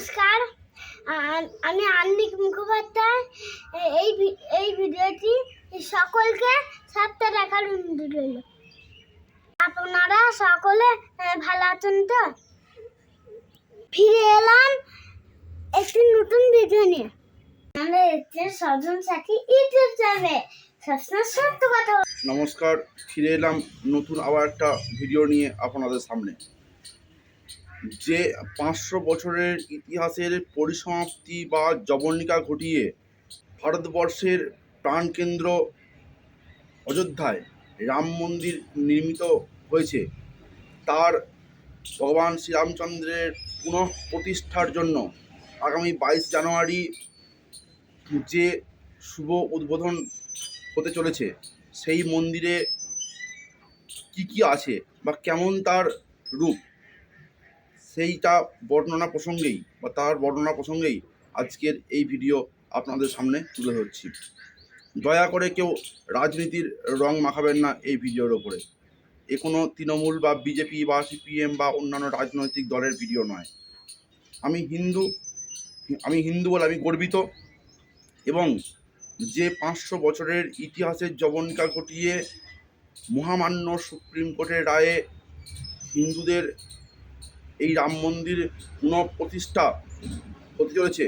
নমস্কার। আমি আন্নিক মুখোপাধ্যায়। এই এই ভিডিওটি সকলকে সাতটা দেখার অনুরোধ রইল। আপনারা সকলে ভালো আছেন তো? ফিরে এলাম একটি নতুন ভিডিও নিয়ে। আমাদের হচ্ছে সজন সাথী ইউটিউব চ্যানেলে সবসময় সত্য কথা নমস্কার, ফিরে এলাম নতুন আবার একটা ভিডিও নিয়ে আপনাদের সামনে। যে পাঁচশো বছরের ইতিহাসের পরিসমাপ্তি বা জবনিকা ঘটিয়ে ভারতবর্ষের প্রাণকেন্দ্র অযোধ্যায় রাম মন্দির নির্মিত হয়েছে, তার ভগবান শ্রীরামচন্দ্রের পুনঃ প্রতিষ্ঠার জন্য আগামী বাইশ জানুয়ারি যে শুভ উদ্বোধন হতে চলেছে, সেই মন্দিরে কি কি আছে বা কেমন তার রূপ? সেইটা বর্ণনা প্রসঙ্গেই বা তার বর্ণনা প্রসঙ্গেই আজকের এই ভিডিও আপনাদের সামনে তুলে ধরছি। দয়া করে কেউ রাজনীতির রং মাখাবেন না এই ভিডিওর ওপরে। এ কোনো তৃণমূল বা বিজেপি বা সিপিএম বা অন্যান্য রাজনৈতিক দলের ভিডিও নয়। আমি হিন্দু আমি হিন্দু বলে আমি গর্বিত এবং যে পাঁচশো বছরের ইতিহাসের জবনিকা ঘটিয়ে মহামান্য সুপ্রিম কোর্টের রায়ে হিন্দুদের এই রাম মন্দির পুনঃপ্রতিষ্ঠা হতে চলেছে,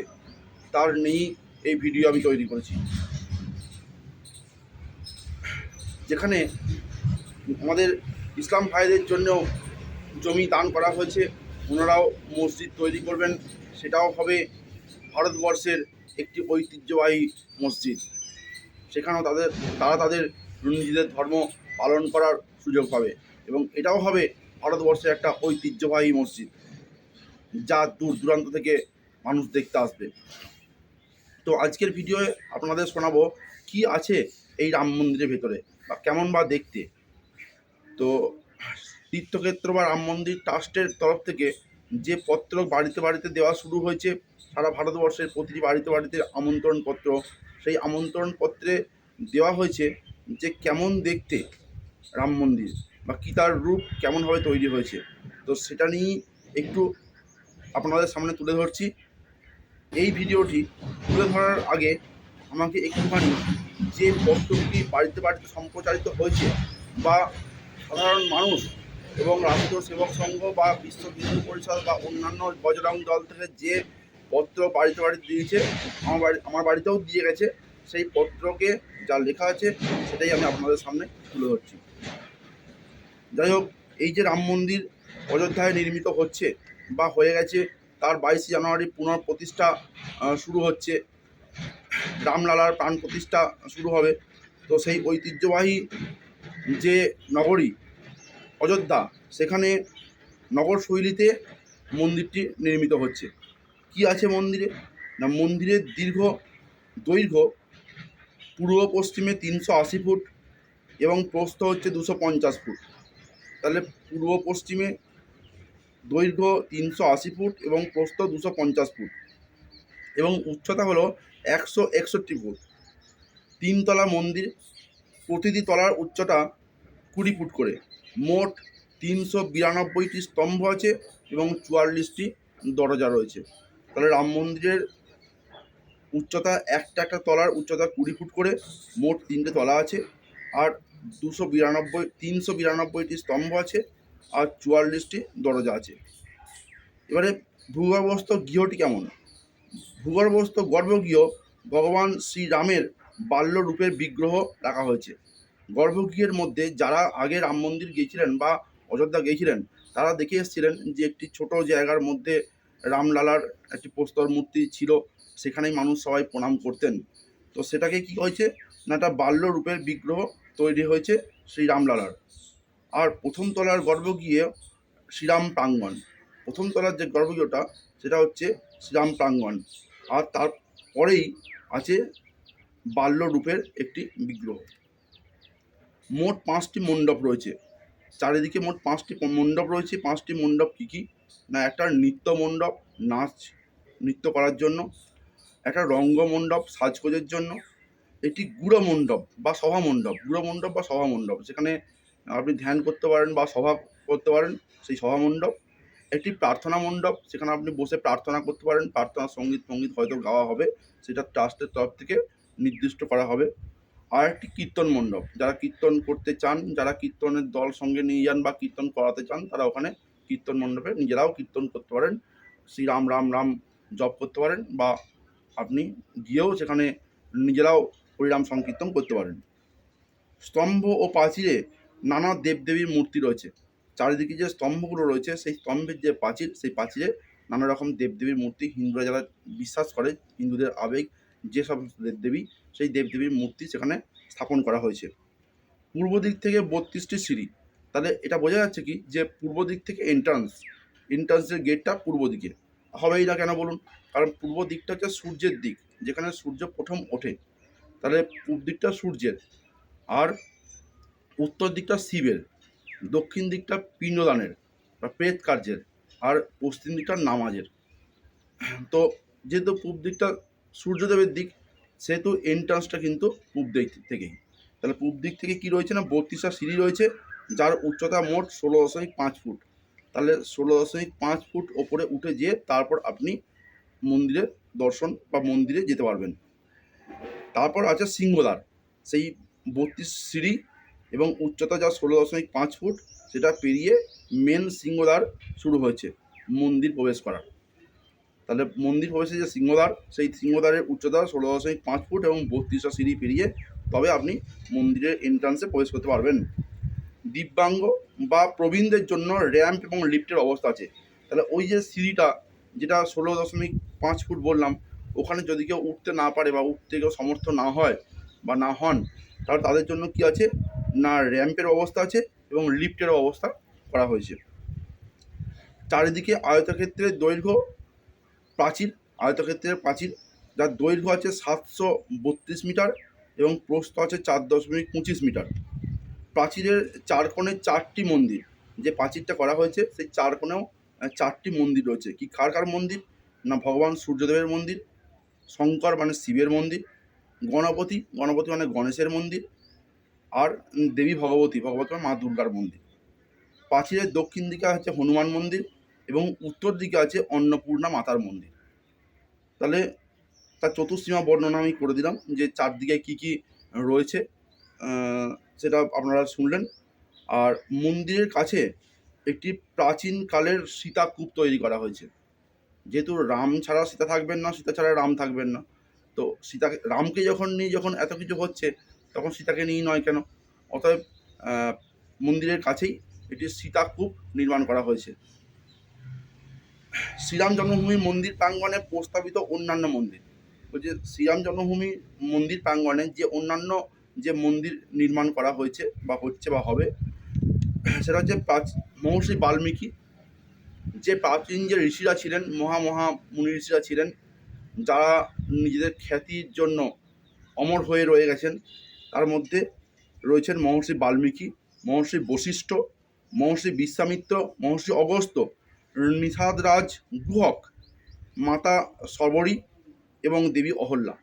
তার নেই এই ভিডিও আমি তৈরি করেছি। যেখানে আমাদের ইসলাম ভাইদের জন্যও জমি দান করা হয়েছে, ওনারাও মসজিদ তৈরি করবেন, সেটাও হবে ভারতবর্ষের একটি ঐতিহ্যবাহী মসজিদ। সেখানেও তাদের, তারা তাদের নিজেদের ধর্ম পালন করার সুযোগ পাবে এবং এটাও হবে ভারতবর্ষের একটা ঐতিহ্যবাহী মসজিদ, যা দূর দূরান্ত থেকে মানুষ দেখতে আসবে। তো আজকের ভিডিওয়ে আপনাদের শোনাবো, কি আছে এই রাম মন্দিরের ভেতরে, বা কেমন বা দেখতে? তো তীর্থক্ষেত্র বা রাম মন্দির ট্রাস্টের তরফ থেকে যে পত্র বাড়িতে বাড়িতে দেওয়া শুরু হয়েছে, সারা ভারতবর্ষের প্রতিটি বাড়িতে বাড়িতে আমন্ত্রণ পত্র, সেই আমন্ত্রণ পত্রে দেওয়া হয়েছে যে কেমন দেখতে রাম মন্দির। বা কী তার রূপ কেমনভাবে তৈরি হয়েছে? তো সেটা নিয়েই একটু আপনাদের সামনে তুলে ধরছি। এই ভিডিওটি তুলে ধরার আগে আমাকে একটুখানি যে পত্রটি বাড়িতে বাড়িতে সম্প্রচারিত হয়েছে বা সাধারণ মানুষ এবং রাষ্ট্র সেবক সংঘ বা বিশ্ব হিন্দু পরিষদ বা অন্যান্য বজরং দল থেকে যে পত্র বাড়িতে বাড়িতে দিয়েছে, আমার বাড়ি, আমার বাড়িতেও দিয়ে গেছে, সেই পত্রকে যা লেখা আছে, সেটাই আমি আপনাদের সামনে তুলে ধরছি। যাই হোক এই যে রাম মন্দির অযোধ্যায় নির্মিত হচ্ছে বা হয়ে গেছে, তার বাইশে জানুয়ারি পুনঃপ্রতিষ্ঠা শুরু হচ্ছে। রামলালার প্রাণ প্রতিষ্ঠা শুরু হবে। তো সেই ঐতিহ্যবাহী যে নগরী, অযোধ্যা, সেখানে নগর শৈলীতে মন্দিরটি নির্মিত হচ্ছে। কি আছে মন্দিরে? না, মন্দিরের দীর্ঘ দৈর্ঘ্য পূর্ব পশ্চিমে তিনশো আশি ফুট এবং প্রস্থ হচ্ছে দুশো পঞ্চাশ ফুট। তাহলে পূর্ব পশ্চিমে দৈর্ঘ্য তিনশো আশি ফুট এবং প্রস্থ দুশো পঞ্চাশ ফুট এবং উচ্চতা হলো একশো একষট্টি ফুট। তিনতলা মন্দির, প্রতিটি তলার উচ্চতা কুড়ি ফুট করে। মোট তিনশো বিরানব্বইটি স্তম্ভ আছে এবং চুয়াল্লিশটি দরজা রয়েছে। তাহলে রাম মন্দিরের উচ্চতা একটা একটা তলার উচ্চতা কুড়ি ফুট করে, মোট তিনটে তলা আছে। আর দুশো বিরানব্বই, তিনশো বিরানব্বইটি স্তম্ভ আছে আর চুয়াল্লিশটি দরজা আছে। এবারে ভূগর্ভস্থ গৃহটি কেমন? ভূগর্ভস্থ গর্ভগৃহ ভগবান শ্রীরামের বাল্যরূপের বিগ্রহ রাখা হয়েছে। গর্ভগৃহের মধ্যে যারা আগে রাম মন্দির গিয়েছিলেন বা অযোধ্যা গিয়েছিলেন, তারা দেখে এসেছিলেন যে একটি ছোট জায়গার মধ্যে রামলালার একটি প্রস্তর মূর্তি ছিল, সেখানেই মানুষ সবাই প্রণাম করতেন। তো সেটাকে কি হয়েছে? না একটা বাল্যরূপের বিগ্রহ তৈরি হয়েছে শ্রী রামলালার আর প্রথম তলার গর্ব গিয়ে শ্রীরাম প্রাঙ্গণ। প্রথম তলার যে গর্ভগৃহটা, সেটা হচ্ছে শ্রীরাম প্রাঙ্গণ। আর তারপরেই আছে বাল্যরূপের একটি বিগ্রহ। মোট পাঁচটি মণ্ডপ রয়েছে। চারিদিকে মোট পাঁচটি মণ্ডপ রয়েছে। পাঁচটি মণ্ডপ কী কী? না, একটা নৃত্য মণ্ডপ, নাচ, নৃত্য করার জন্য, একটা রঙ্গমণ্ডপ সাজগোজের জন্য একটি গুড়ো মণ্ডপ বা সভা মণ্ডপ গুড়ো মণ্ডপ বা সভা মণ্ডপ সেখানে আপনি ধ্যান করতে পারেন বা সভা করতে পারেন, সেই সভা মণ্ডপ একটি প্রার্থনা মণ্ডপ সেখানে আপনি বসে প্রার্থনা করতে পারেন। প্রার্থনা, সংগীত সংগীত হয়তো গাওয়া হবে, সেটা ট্রাস্টের তরফ থেকে নির্দিষ্ট করা হবে। আর একটি কীর্তন মণ্ডপ, যারা কীর্তন করতে চান, যারা কীর্তনের দল সঙ্গে নিয়ে যান বা কীর্তন করাতে চান, তারা ওখানে কীর্তন মণ্ডপে নিজেরাও কীর্তন করতে পারেন শ্রী রাম রাম রাম জপ করতে পারেন বা আপনি গিয়েও সেখানে নিজেরাও হরিরাম সংকীর্তন করতে পারেন। স্তম্ভ ও প্রাচীরে নানা দেবদেবীর মূর্তি রয়েছে। চারিদিকে যে স্তম্ভগুলো রয়েছে, সেই স্তম্ভের যে প্রাচীর সেই প্রাচীরে নানা রকম দেবদেবীর মূর্তি, হিন্দুরা যারা বিশ্বাস করে, হিন্দুদের আবেগ যে সব দেবদেবী, সেই দেবদেবীর মূর্তি সেখানে স্থাপন করা হয়েছে। পূর্ব দিক থেকে বত্রিশটি সিঁড়ি। তাহলে এটা বোঝা যাচ্ছে কি? যে পূর্ব দিক থেকে এন্ট্রান্স এন্ট্রান্সের গেটটা পূর্ব দিকে। হবেই না কেন বলুন? কারণ পূর্ব দিকটা হচ্ছে সূর্যের দিক, যেখানে সূর্য প্রথম ওঠে। তাহলে পূর্ব দিকটা সূর্যের আর উত্তর দিকটা শিবের, দক্ষিণ দিকটা পিণ্ডদানের বা প্রেত কার্যের আর পশ্চিম দিকটা নামাজের। তো যেহেতু পূব দিকটা সূর্যদেবের দিক, সেহেতু এন্ট্রান্সটা কিন্তু পূব দিক থেকেই। তাহলে পূব দিক থেকে কি রয়েছে না? বত্রিশটা সিঁড়ি রয়েছে, যার উচ্চতা মোট ষোলো দশমিক পাঁচ ফুট। তাহলে ষোলো দশমিক পাঁচ ফুট ওপরে উঠে যেয়ে তারপর আপনি মন্দিরের দর্শন বা মন্দিরে যেতে পারবেন। তারপর আছে সিংহদ্বার সেই বত্রিশ সিঁড়ি এবং উচ্চতা যা ষোলো দশমিক পাঁচ ফুট, সেটা পেরিয়ে মেন সিংহদ্বার শুরু হয়েছে, মন্দির প্রবেশ করার। তাহলে মন্দির প্রবেশের যে সিংহদ্বার সেই সিংহদ্বারের উচ্চতা ষোলো দশমিক পাঁচ ফুট এবং বত্রিশটা সিঁড়ি পেরিয়ে তবে আপনি মন্দিরের এন্ট্রান্সে প্রবেশ করতে পারবেন। দিব্যাঙ্গ বা প্রবীণদের জন্য র্যাম্প এবং লিফটের অবস্থা আছে। তাহলে ওই যে সিঁড়িটা, যেটা ষোলো দশমিক পাঁচ ফুট বললাম ওখানে যদি কেউ উঠতে না পারে বা উঠতে কেউ সমর্থ না হয় বা না হন, তাহলে তাদের জন্য কি আছে? না র্যাম্পের ব্যবস্থা আছে এবং লিফটেরও ব্যবস্থা করা হয়েছে। চারিদিকে আয়তক্ষেত্রের দৈর্ঘ্য প্রাচীর আয়তক্ষেত্রের প্রাচীর যার দৈর্ঘ্য আছে সাতশো বত্রিশ মিটার এবং প্রস্থ আছে চার দশমিক পঁচিশ মিটার। প্রাচীরের চার কোণে চারটি মন্দির। যে প্রাচীরটা করা হয়েছে, সেই চার কোণেও চারটি মন্দির রয়েছে। কি কার কার মন্দির? না ভগবান সূর্যদেবের মন্দির শঙ্কর মানে শিবের মন্দির, গণপতি গণপতি মানে গণেশের মন্দির, আর দেবী ভগবতী ভগবতী মানে মা দুর্গার মন্দির। প্রাচীরের দক্ষিণ দিকে আছে হনুমান মন্দির এবং উত্তর দিকে আছে অন্নপূর্ণা মাতার মন্দির। তাহলে তার চতুর্সীমা বর্ণনা আমি করে দিলাম যে চারদিকে কি কি রয়েছে সেটা আপনারা শুনলেন। আর মন্দিরের কাছে একটি প্রাচীনকালের সীতাকূপ তৈরি করা হয়েছে। যেহেতু রাম ছাড়া সীতা থাকবেন না, সীতা ছাড়া রাম থাকবেন না। তো সীতাকে, রামকে যখন নিয়ে যখন এত কিছু হচ্ছে, তখন সীতাকে নিয়েই নয় কেন? অতএব মন্দিরের কাছেই একটি সীতাকূপ নির্মাণ করা হয়েছে। শ্রীরাম জন্মভূমি মন্দির প্রাঙ্গণে প্রস্তাবিত অন্যান্য মন্দির। বলছে শ্রীরাম জন্মভূমি মন্দির প্রাঙ্গণে যে অন্যান্য যে মন্দির নির্মাণ করা হয়েছে বা হচ্ছে বা হবে, সেটা হচ্ছে প্রাচ- মহর্ষি বাল্মীকি যে প্রাচীন যে ঋষিরা ছিলেন মহা মহা মুনি ঋষিরা ছিলেন, যারা নিজেদের খ্যাতির জন্য অমর হয়ে রয়ে গেছেন, তার মধ্যে রয়েছেন মহর্ষি বাল্মীকি, মহর্ষি বশিষ্ঠ, মহর্ষি বিশ্বামিত্র, মহর্ষি অগস্ত্য, নিষাদরাজ গুহক, মাতা সবরী এবং দেবী অহল্যা।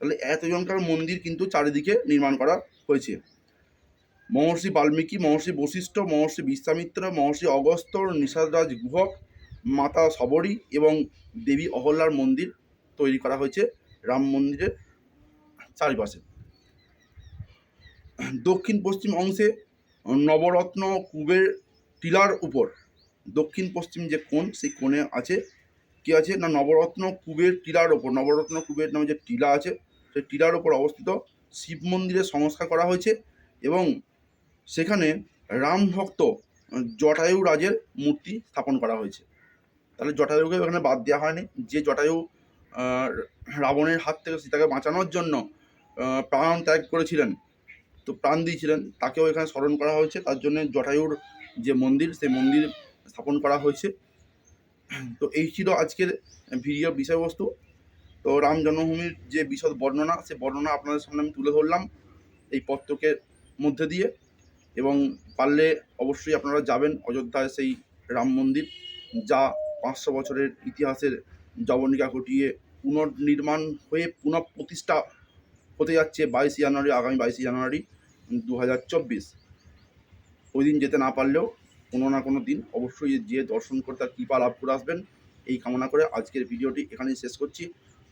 তাহলে এতজনকার মন্দির কিন্তু চারিদিকে নির্মাণ করা হয়েছে। মহর্ষি বাল্মীকি, মহর্ষি বশিষ্ঠ, মহর্ষি বিশ্বামিত্র, মহর্ষি অগস্ত্য নিষাদরাজ গুহক, মাতা সবরী এবং দেবী অহল্যার মন্দির তৈরি করা হয়েছে রাম মন্দিরের চারিপাশে। দক্ষিণ পশ্চিম অংশে নবরত্ন কুবের টিলার উপর। দক্ষিণ পশ্চিম যে কোণ, সেই কোণে আছে। কি আছে? না, নবরত্ন কুবের টিলার ওপর নবরত্ন কুবের নামে যে টিলা আছে, সেই টিলার ওপর অবস্থিত শিব মন্দিরের সংস্কার করা হয়েছে এবং সেখানে রাম ভক্ত জটায়ু রাজের মূর্তি স্থাপন করা হয়েছে। তাহলে জটায়ুকে ওখানে বাদ দেওয়া হয়নি। যে জটায়ু রাবণের হাত থেকে সীতাকে বাঁচানোর জন্য প্রাণ ত্যাগ করেছিলেন, তো প্রাণ দিয়েছিলেন, তাকেও এখানে স্মরণ করা হয়েছে। তার জন্য জটায়ুর যে মন্দির, সেই মন্দির স্থাপন করা হয়েছে। তো এই ছিল আজকের ভিডিও বিষয়বস্তু। তো রাম জন্মভূমির যে বিশদ বর্ণনা, সে বর্ণনা আপনাদের সামনে আমি তুলে ধরলাম এই পত্রকের মধ্যে দিয়ে। এবং পারলে অবশ্যই আপনারা যাবেন, অযোধ্যায় সেই রাম মন্দির, যা পাঁচশো বছরের ইতিহাসের জবনিকা ঘটিয়ে পুনর্নির্মাণ হয়ে পুনঃপ্রতিষ্ঠা হতে যাচ্ছে বাইশে জানুয়ারি, আগামী বাইশে জানুয়ারি দু হাজার চব্বিশ। ওই দিন যেতে না পারলেও কোনো না কোনো দিন অবশ্যই যে দর্শন করে তার কৃপা লাভ করে আসবেন, এই কামনা করে আজকের ভিডিওটি এখানেই শেষ করছি।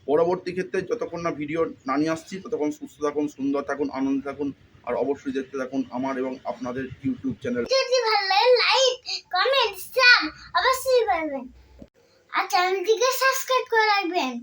পরবর্তী ক্ষেত্রে যতক্ষণ না ভিডিও না নিয়ে আসছি, ততক্ষণ সুস্থ থাকুন, সুন্দর থাকুন, আনন্দে থাকুন। আর অবশ্যই দেখতে থাকুন আমার এবং আপনাদের ইউটিউব চ্যানেল যদি ভালো লাগে লাইক কমেন্ট সাব অবশ্যই করবেন আর চ্যানেলটিকে সাবস্ক্রাইব করে রাখবেন।